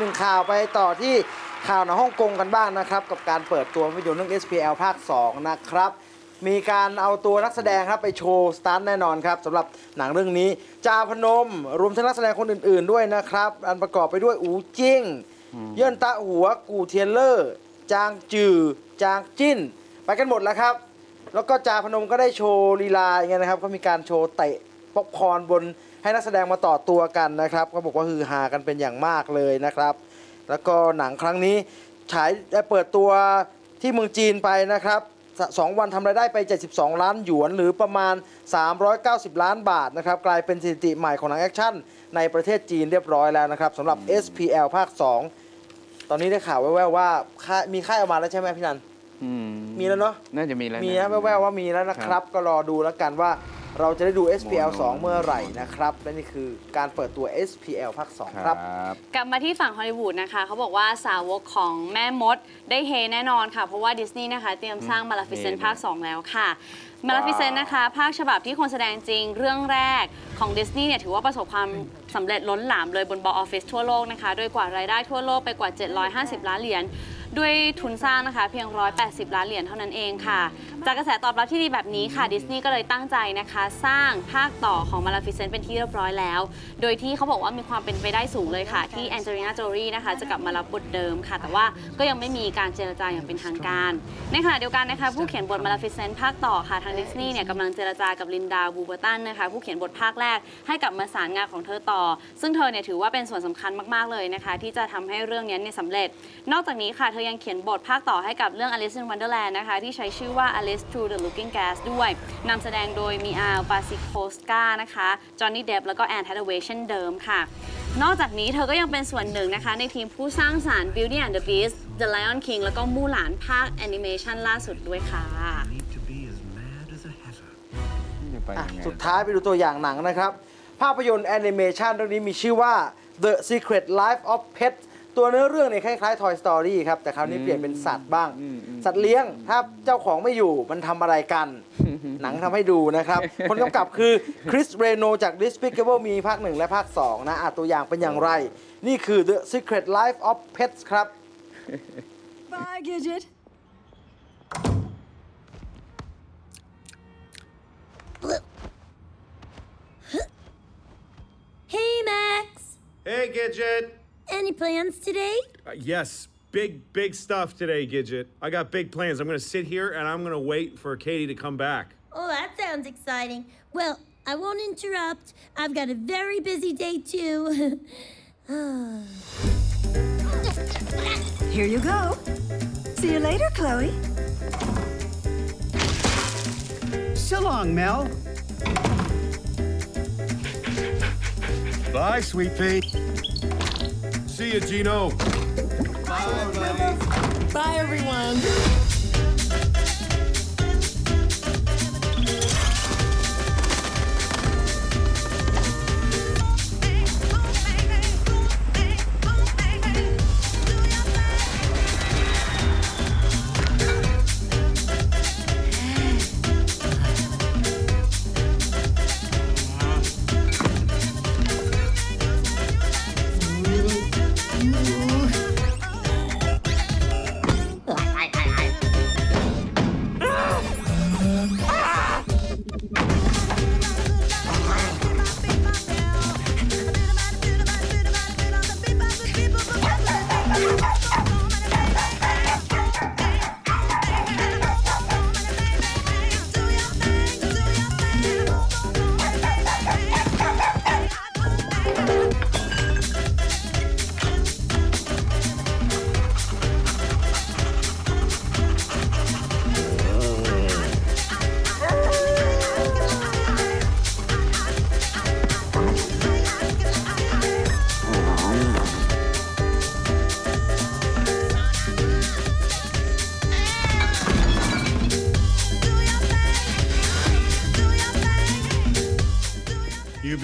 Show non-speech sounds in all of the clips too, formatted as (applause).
หนึ่งข่าวไปต่อที่ข่าวในฮ่องกงกันบ้างนะครับ กับการเปิดตัวภาพยนตร์เรื่อง SPL ภาค 2 นะครับ มีการเอาตัวนักแสดงครับไปโชว์สตันท์แน่นอนครับสำหรับหนังเรื่องนี้จาพนม รวมทั้งนักแสดงคนอื่นๆด้วยนะครับ อันประกอบไปด้วยอูจิ้ง เยินตะหัว กูเทียนเลอร์ จางจือ จางจิ้น ไปกันหมดแล้วครับ แล้วก็จาพนมก็ได้โชว์ลีลาอย่างเงี้ยนะครับ ก็มีการโชว์เตะ ป๊อปคอร์นบนให้นักแสดงมาต่อตัวกันนะครับก็บอกว่าฮือฮากันเป็นอย่างมากเลยนะครับ แล้วก็หนังครั้งนี้ฉายได้เปิดตัวที่เมืองจีนไปนะครับสสองวันทำรายได้ไป 72 ล้านหยวน หรือประมาณ 390 ล้านบาทนะครับ กลายเป็นสถิติใหม่ของหนังแอคชั่น ในประเทศจีนเรียบร้อยแล้วนะครับสำหรับ SPL ภาค 2 ตอนนี้ได้ข่าวแว่วๆว่าค่ายมีค่ายออกมาแล้วใช่ไหมพี่นันอืมีแล้วเนาะน่าจะมีแล้วมีนะแว่วๆว่ามีแล้วนะครับ ก็รอดูแล้วกันว่า เราจะได้ดู SPL 2 เมื่อไหร่นะครับ และนี่คือการเปิดตัว SPL ภาค2 ครับบกลับมาที่ฝั่งฮอลลีวูดนะคะ เขาบอกว่าสาวกของแม่มดได้เฮแน่นอนค่ะ เพราะว่าดิสนีย์นะคะ เตรียมสร้างมาลาฟิเซนเฮนะภาค 2 แล้วค่ะมาลาฟิเซนนะคะ ภาคฉบับที่คนแสดงจริงเรื่องแรกของดิสนีย์เนี่ยถือว่าประสบความสำเร็จล้นหลามเลยบนบอ x ออฟฟิศทั่วโลกนะคะ โดยกว่ารายได้ทั่วโลกไปกว่า 750 ล้านเหรียญ ด้วยทุนสร้างนะคะ เพียง 180 ล้านเหรียญเท่านั้นเองค่ะ จากกระแสตอบรับที่ดีแบบนี้ค่ะดิสนีย์ก็เลยตั้งใจนะคะ สร้างภาคต่อของมาลาฟิเซนเป็นที่เรียบร้อยแล้ว โดยที่เขาบอกว่ามีความเป็นไปได้สูงเลยค่ะ ที่แองเจลิน่าโจลีนะคะ จะกลับมารับบทเดิมค่ะ แต่ว่าก็ยังไม่มีการเจรจาอย่างเป็นทางการ ในขณะเดียวกันนะคะผู้เขียนบทมาลาฟิเซนภาคต่อค่ะทางดิสนีย์เนี่ยกำลังเจรจากับลินดาบูเบอร์ตันนะคะผู้เขียนบทภาคแรกให้กลับมาสารงานของเธอต่อ ซึ่งเธอเนี่ยถือว่าเป็นส่วนสำคัญมากๆเลยนะคะ ที่จะทำให้เรื่องนี้เนี่ยสำเร็จ นอกจากนี้ค่ะเธอยังเขียนบทภาคต่อให้กับเรื่อง Alice in Wonderland นะคะ ที่ใช้ชื่อว่า Alice Through the Looking Glass ด้วยนำแสดงโดยมีอาลบาซิโคสกานะคะจอห์นนี่เดฟแล้วก็แอนแฮ a เวย์เช่นเดิมค่ะ นอกจากนี้เธอก็ยังเป็นส่วนหนึ่งนะคะ ในทีมผู้สร้างสารรค์ Beauty and the Beast The Lion King แล้วก็มู่หลานภาคแอนิเมชันล่าสุดด้วยค่ะ need to be as mad as a heifer. จะไปอะยังไงสุดท้ายไปดูตัวอย่างหนังนะครับ ภาพยนตร์แอนิเมชันเรื่องนี้มีชื่อว่า The Secret Life of Pets ตัวเนื้อเรื่องเนี่ยคล้ายๆ Toy Story ครับ แต่คราวนี้เปลี่ยนเป็นสัตว์บ้าง สัตว์เลี้ยง ถ้าเจ้าของไม่อยู่มันทำอะไรกัน หนังทำให้ดูนะครับ คนกำกับคือคริสเรโนจาก Despicable มีภาคหนึ่งและภาค 2 นะอะตัวอย่างเป็นอย่างไร นี่คือ The Secret Life of Pets ครับ Bye, Gidget. Hey, Max. Hey, Gidget. Any plans today? Uh, yes, big, big stuff today, Gidget. I got big plans. I'm going to sit here and I'm going to wait for Katie to come back. Oh, that sounds exciting. Well, I won't interrupt. I've got a very busy day, too. (sighs) Here you go. See you later, Chloe. So long, Mel. Bye, sweet pea. See you, Gino. Bye, everyone.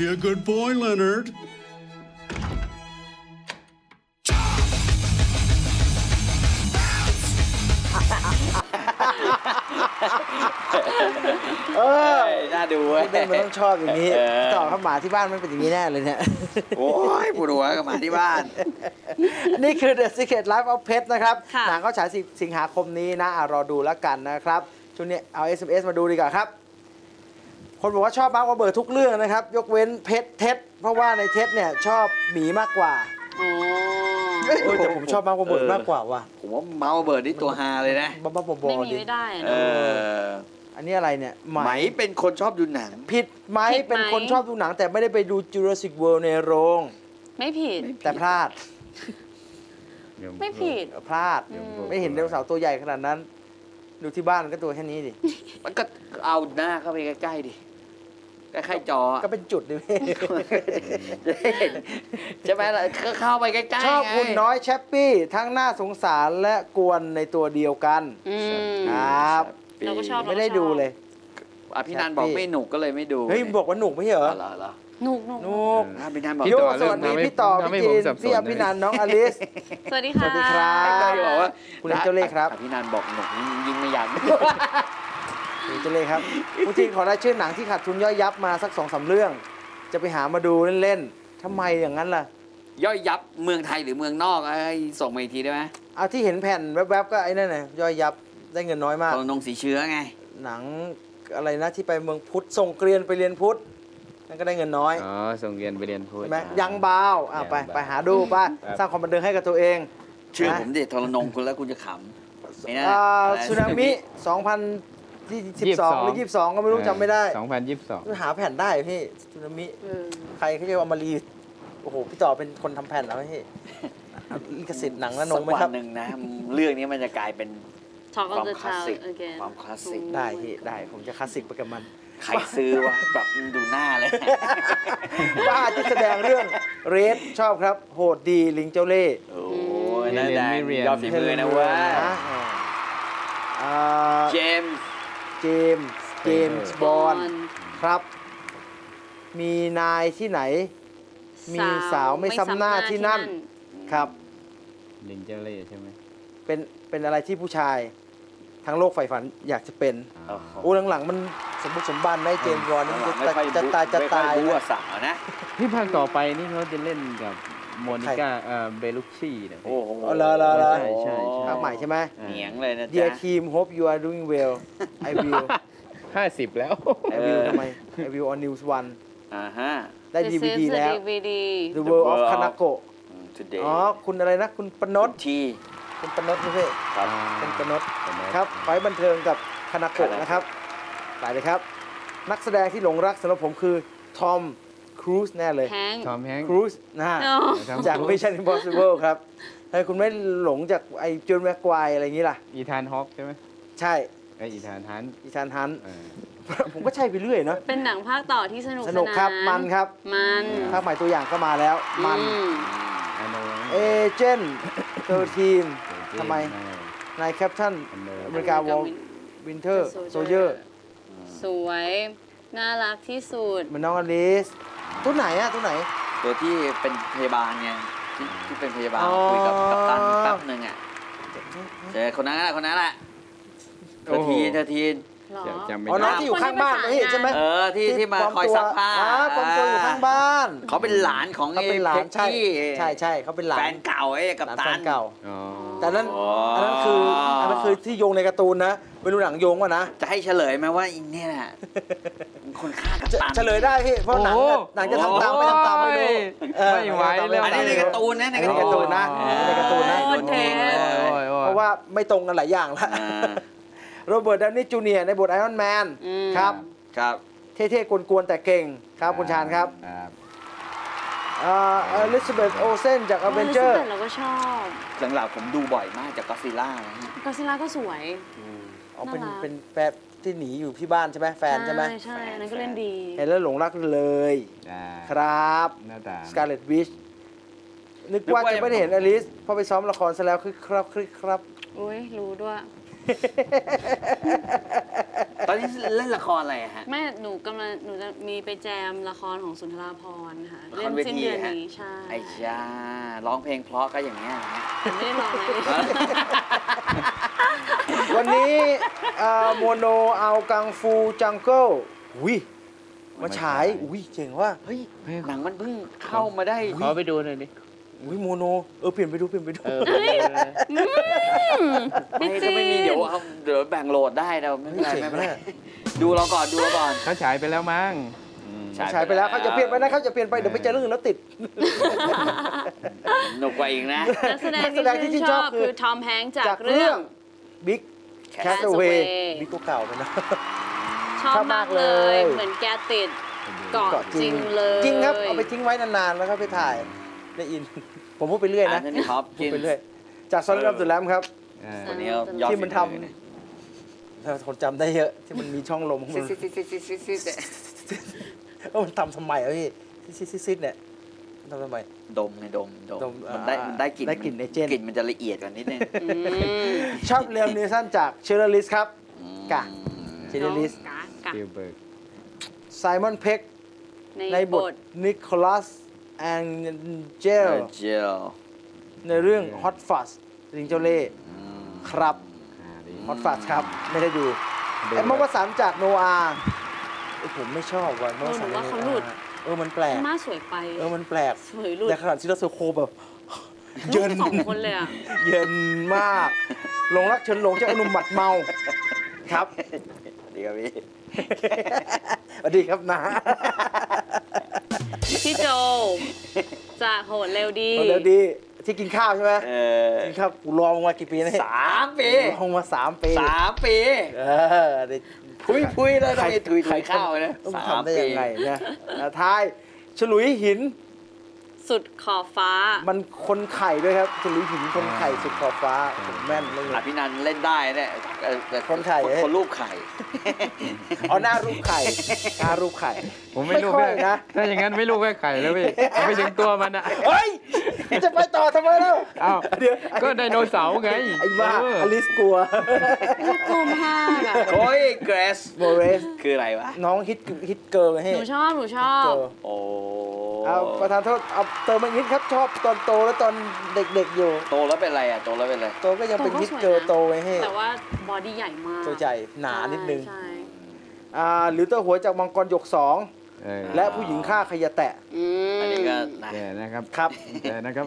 Be a good boy, Leonard. เออน่าดูเว้ยเล่นมันต้องชอบอย่างนี้ เออ ต่อเข้าหมาที่บ้านไม่เป็นอย่างนี้แน่เลยเนี่ยโอ้ยปวดหัวกับหมาที่บ้านอันนี้คือ The Secret Life of Pets นะครับ ค่ะ หนังเขาฉายสิสิงหาคมนี้นะอะรอดูแล้วกันนะครับช่วงนี้เอา SMS มาดูดีกว่าครับ คนบอกว่าชอบมาร์ควาเบิร์ทุกเรื่องนะครับ ยกเว้นเพชรเท็ดเพราะว่าในเท็ดเนี่ยชอบหมีมากกว่าโอ้เอ้ยแต่ผมชอบมาร์ควาเบิร์เออมากกว่าว่ะผมว่าเมาส์เบิร์ดนี่ตัวฮาเลยนะ บ้าๆบอไม่ๆมีดิไม่ได้อะเอเนอะอ อันนี้อะไรเนี่ยไหมเป็นคนชอบดูหนัง ผิดไหมผิดไหม เป็นคนชอบดูหนัง แต่ไม่ได้ไปดู Jurassic World ในโรง ไม่ผิด แต่พลาดไม่ผิดเออพลาด ไม่เห็นไดโนเสาร์ตัวใหญ่ขนาดนั้น ดูที่บ้านก็ตัวแค่นี้ดิ มันก็เอาหน้าเข้าไปใกล้ ๆ ดิ ใกล้ๆจอก็เป็นจุดดิพี่จะได้เห็นใช่ไหมล่ะก็เข้าไปใกล้ๆชอบไงคุณน้อยแชปปี้ทั้งน่าสงสารและกวนในตัวเดียวกันอืมครับเราก็ชอบไม่ได้ดูเลยอะพี่นันบอกไม่หนุกก็เลยไม่ดูเฮ้ยบอกว่าหนุกไม่ใช่เหรอเหรอเหรอหนุกหนุกหนุกอะพี่นันบอกโยต่อสวัสดีเรื่องพี่ต่อทำให้พี่จีผมนสับสนพี่อภินันท์น้องอลิสสวัสดีสค่ะวัสดีครับก็จะบอกว่าคุณเล่นเจ้าเล่ห์ครับอะพี่นันบอกหนุกยิงไม่ยันดู จะเลยครับคุณจีนขอได้ชื่อหนังที่ขาดทุนย่อยยับมาสักสองสามเรื่อง จะไปหามาดูเล่นๆทำไมอย่างนั้นล่ะ ย่อยยับเมืองไทยหรือเมืองนอกไอ้ส่งมาอีกทีได้ไหมเอาที่เห็นแผ่นแวบๆก็ไอ้นั่นน่ะย่อยยับได้เงินน้อยมากตรงนงสีเชื้อไง หนังอะไรนะที่ไปเมืองพุทธส่งเกรียนไปเรียนพุทธนั่นก็ได้เงินน้อยอ๋อส่งเรียนไปเรียนพูดใช่ไหมยังบาวอะไปไปหาดูไป่ะครับสร้างความบันเทิงให้กับตัวเองเชื่อนะผมเด็ดทรนงคุณแล้วคุณจะขำไอ้นั่นอ่าอะไรสึนามิ2012หรือ22ก็ไม่รู้จำไม่ได้สองพันยี่สิบสองหาแผ่นได้พี่สึนามิเออใครเขาจะเอามารีโอ้โหพี่ต่อเป็นคนทำแผ่นแล้วพี่เอาลิขสิทธิ์หนังและนสังกไหมวัครับนหนึ่งนะเรื่องนี้มันจะกลายเป็น Talk ควา of ม the คลาส Town สิก again ความคลาสสิกได้พี่ได้ผมจะคลาสสิกไปกับมันใครซื้อวะแบบดูหน้าเลยบ้าที่แสดงเรื่องเรดชอบครับ โหดดีลิงเจ้าเล่ห์โอ้ยนั่นแหละยอดฝีมือนะเว้ยนะอ่าเจมส์ เจมส์เจมส์บอลครับ มีนายที่ไหน มีสาวไม่ซ้ำหน้าที่นั่นครับลิงเจเล่ใช่ไหมเป็นเป็นอะไรที่ผู้ชาย ทั้งโลกใฝ่ฝันอยากจะเป็นอ๋อโอ้หลังๆ มันสมบุกสมบันได้เจมส์บอลนี่ไม่จะค่อยจะตายจะไม่ค่อตายรู้นะว่าสาวนะนี่ภาคต่อไปนี่เขาจะเล่นกับ โมนิก้าเอ่อเบลุคชี่นะพี่โอ้โหอ๋อเหรอเหรอเหรอใช่ใช่ใช่ภาคใหม่ใช่ไหมเหนียงเลยนะ Dear จ๊ะ team hope you are doing well I will ห้าสิบแล้ว I will ทำไม I will on news one อ่าฮะ ได้ This DVD is the แล้ว DVD The World of World of Kanako today อ๋อ คุณอะไรนะ คุณปนดทีคุณปนดใช่ไหมครับเป็นปนดปนดครับขอให้บันเทิงกับคานาโกะ Kanako นะครับไปเลยครับ นักแสดงที่หลงรักสำหรับผมคือ ทอม ครูซแน่เลยแฮง ทอมแฮงค์ครูซนะฮะ อ๋อครับจาก Mission Impossible ครับทำไมคุณไม่หลงจากไอ้จอห์นแม็กควายอะไรอย่างนี้ล่ะ อีธานฮอคใช่ไหมใช่ไออีธานฮันต์อีธานฮันต์ เออ ผมก็ใช่ไปเรื่อยเนาะเป็นหนังภาคต่อที่สนุกสนุกครับามันครับ มันภาคใหม่ตัวอย่างก็มาแล้ว มัน อืม อันโนเอเจนต์เทอร์ทีนทำไมนายแคปชั่นอันโนอเมริกาวอลวินเทอร์โซเยอร์ สวย น่ารักที่สุดมันน้องอลิส ตัวไหนอะตัวไหน ตัวที่เป็นพยาบาลไงที่ที่เป็นพยาบาลอ๋อ คุยกับกัปตันแป๊บหนึ่งอะเจอคนนั้นแหละคนนั้นแหละเธอทีนเธอทีน หรอ จำไม่อ๋อน้องได้ที่อยู่ข้างบ้านไม่เห็นใช่ไหมเออที่ที่มาปลคอยตัวซักผ้าอ่ปลอมตัวอยู่ข้างบ้านเขาเป็นหลานของเขาไอ้เป็นหลาเพนชรใช่ที่ใช่ใช่เขาเป็นหลานแฟนเก่าไอ้กัปหลานตัแฟนนเก่า อ๋อ แต่นั้นอ๋ออัอันนั้นคืออันนั้นคือที่โยงในการ์ตูนนะไม่รู้หนังโยงวะนะจะให้เฉลยไหมว่าอินเนี่ยน่ะเป็นคนฆ่ากัปจะตันเฉลยได้พี่เพราะหนังโอ้อะหนังจะทำตามไม่ทำตามไม่รู้เออไม่ไหวแล้วอันนี้ในการ์ตูนนะในอันนี้ในการ์ตูนนะอ๋อในการ์ตูนนะโอ้เทโอ้ยโอ้ยเพราะว่าไม่ตรงกันหลายอย่างละอ่าโรเบิร์ตดาวนี่จูเนียร์ในบทไอรอนแมนอืมครับครับเท่ๆกวนๆแต่เก่งครับคุณชานครับครับ เอ่ออลิซาเบธโอเซนจากอเวนเจอร์เราก็ชอบหลังๆผมดูบ่อยมากจากก็ซิล่านะฮะก็ซิล่าก็สวยอ๋อเป็นน่ารักเป็นแฟนที่หนีอยู่ที่บ้านใช่ไหมแฟนใช่ไหมใช่ใช่อันนั้นก็เล่นดี เห็นแล้วหลงรักเลยอ่าครับหน้าตาสกาเลตวิชนึกว่าจะไม่ได้เห็นอลิสเพราะไปซ้อมละครซะแล้วคือครับคือครับ อุ้ยรู้ด้วย ตอนนี้เล่นละครอะไรอะฮะ แม่หนูกำลังหนูจะมีไปแจมละครของสุนทราพรณ์ค่ะละครเล่นสิ้นเดือนนี้เวทีฮะใช่ไอ้จ้าร้องเพลงเพราะก็อย่างเงี้ยนะฮะ แต่ไม่ได้ร้องนะวันนี้โมโนเอากังฟูจังเกิลอุ้ยมาฉาย อุ้ยเจ๋งว่ะ เฮ้ย หนังมันเพิ่งเข้ามาได้ ขอไปดูหน่อยดิ อุ้ยโมโน เออเปลี่ยนไปดูเปลี่ยนไปดูเออเป็นเลยไม่ถ้าไม่มีเดี๋ยวเอาเดี๋ยวแบ่งโหลดได้เราไม่เป็นไรเจ๋งไม่เป็นไรมากดูเราก่อนดูเราก่อนเขาฉายไปแล้วมั้งฉายไปแล้วเขาจะเปลี่ยนไปนะเขาจะเปลี่ยนไปเดี๋ยวไปเจอเรื่องอื่นแล้วติดหนุกกว่าอีกนะนักแสดงนักแสดงที่ที่ชื่ชื่นนชชออบบคือคือทอมแฮงค์จากจากเรื่เรื่อองงบิ๊กแคสเว Castaway ย์บิ๊กเก่าไปนะชอบชอบมามากกเลเลยยเหมือนแกติดเกาะจริงเลย จริงครับ เอาไปทิ้งไว้นานๆ แล้วก็ไปถ่าย ในอิน ผมพูดไปเรื่อยนะ Anthony พูด Hopkins ไปเรื่อย จากซอนรับสุดแลมครับเออคนนี้ก็ยอดที่มันทฝีอเลยำถ้าคนจำได้เยอะ ที่มันมีช่องลมของมันซิดซิดซิดซิดซิดซิดซิดเออมันทำทำไมอะพี่ซิซิซิดเนี่ยทำทำไม ดมไงดมดดมมมันได้อ่ามันได้กลิ่นได้กลิ่นเอเจนต์กลิ่นมันจะละเอียดกว่านิดนึงอืมชอบเรียมนิวสันจากเชอร์ลิสครับ กะ เชอร์ลิสกะกะ spielberg ไซมอนเพ็กในในบบททนิโคลัส แองเจเจลลเจลในเรื่อง Hot Fuzz ลิงเจ้าเล่ห์ครับอ่าดี Hot Fuzz ครับ ไม่ได้ดูดูไอ้มวสันต์จากโนอาห์เอ้ยผมไม่ชอบว่ะมวสันต์เออหนูว่าเขาจกหลุดโนอห์เออมันแปลกมาสวยไป เออมันแปลกสวยหลุดแต่ขนาดซิลาโซโคแบบเยินสองคนเลยอะเยินมากหลงรักเฉินหลงจากอหนุ่มหมัดเมาครับดีครับพี่สวัสดีครับนา พี่โจจากโหดเร็วดีเอาเร็วดีที่กินข้าวใช่ไหมเออกินข้าวกูรอมึงมากี่ปีนะสามปีรอมึงมาสามปีสามปี เออได้พุยพุยเลยต้องใครมีถุยถุยใครข้าวนะต้องสามทำได้ปียังไงนะอะท้าย ฉลุยหิน สุดขอบฟ้า มันคนไข่ด้วยครับฉลุยหินคนไข่สุดขอบฟ้าผมแม่นเลยอภินันท์เล่นได้เนี่ยเออแต่คนไข่คนคนรูปไข่เอาหน้ารูปไข่หน้ารูปไข่ ผมไม่รู้ไม่ค่แค่อยนะถ้าอย่างนั้นไม่รู้แค่ไข่แล้วพี่ผมไม่ถึงตัวมันอะเฮ้ยจะไปต่อทำไมเล่าอ้าวเดี๋ยวก็ไดโนเสาร์ไงไอ้บ้าเอออลิสกลัวกลุ่มห้าอะโอ้ยเกรสโมเรสคืออะไรวะน้องฮิตฮิตเกิร์ลให้หนูชอบหนูชอเกิบร์ลโอ้ เอาประธานโทษเอาเติมมาอีกนิดครับชอบตอนโตแล้วตอนเด็กๆอยู่โตแล้วเป็นอะไรอะโตแล้วเป็นอะไรโตก็ยังเป็นโตก็ฮิตสวยนะเกิร์ลโตไว้ให้แต่ว่าบอดี้ใหญ่มากตัวใหญ่หนานิดนึงใช่อ่าหรือตัวหัวจากมังกรหยกสองเออและผู้หญิงฆ่าขยะแตะอืมอันนี้ก็นะแย่นะครับครับแย่นะครับ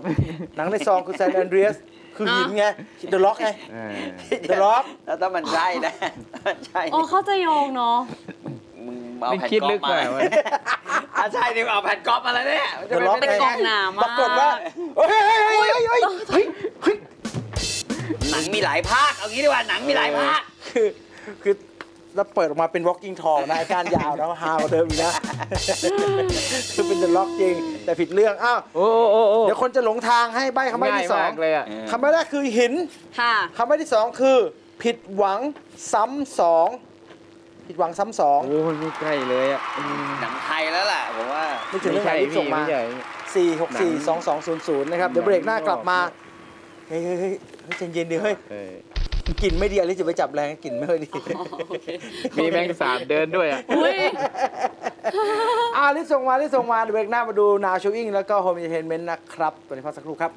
หนังในซองคือแซนแอนเดรียสคือหินไงเดอะล็อกไงเออเดอะล็อกแล้วถ้ามันใช่นะมันใช่โอ้เข้าใจโยงเนาะ มึงเอาไม่แผ่นคิดก๊อลึปกมาไปเลยวะอะใช่ดิเอาแผ่นก๊อปมาแล้วเนี่ยมันจะเดอะล็อกไม่ไงได้กล่องหนามากปรากฏว่าเฮ้ยเฮ้ยเฮ้ยเฮ้ยเฮ้ยเฮ้ยหนังมีหลายภาคเอางี้ดีกว่าหนังมีหลายภาคคือคือแล้วเปิดออกมาเป็น walking tall นะอาการยาวแล้วฮากว่าเดิมอีกนะคือเป็นเดอะล็อกจริง แต่ผิดเรื่องอ้าวโอ้โอ้โอ้โอ้เดี๋ยวคนจะหลงทางให้ใบคำใบ้ง่ายที่สอมางกเลยอะคำใบ้แรกคือหินค่ะคำใบ้ที่สองคือ ผิดหวังซ้ำสอง ผิดหวังซ้ำสอง โอ้ยไม่ใกล้เลยอะอืมหนังไทยแล้วล่ะผมว่าไม่ถึงไม่เรื่องไหนใช่ที่ส่พี่งมาไม่ใช่สี่หกหนัสี่งสองสองศูนย์ศูนย์นะครับ เดี๋ยวเบรกหน้ากลับมา เฮ้ยเฮ้ยเฮ้ยเฮ้ยใจเย็นดิเฮ้ย เออกลิ่นไม่ดีอะไรจะไปจับแรงกลิ่นไม่ค่อยดีมีแมงสาบเดินด้วยอะ อุ้ย อ่าลิส่งมาลิส่งมาเดี๋ยวเบรกหน้ามาดูนาวชูอิงแล้วก็โฮม e เ t นเทนเมนต์นะครับตัวนี้พักสักครู่ครับ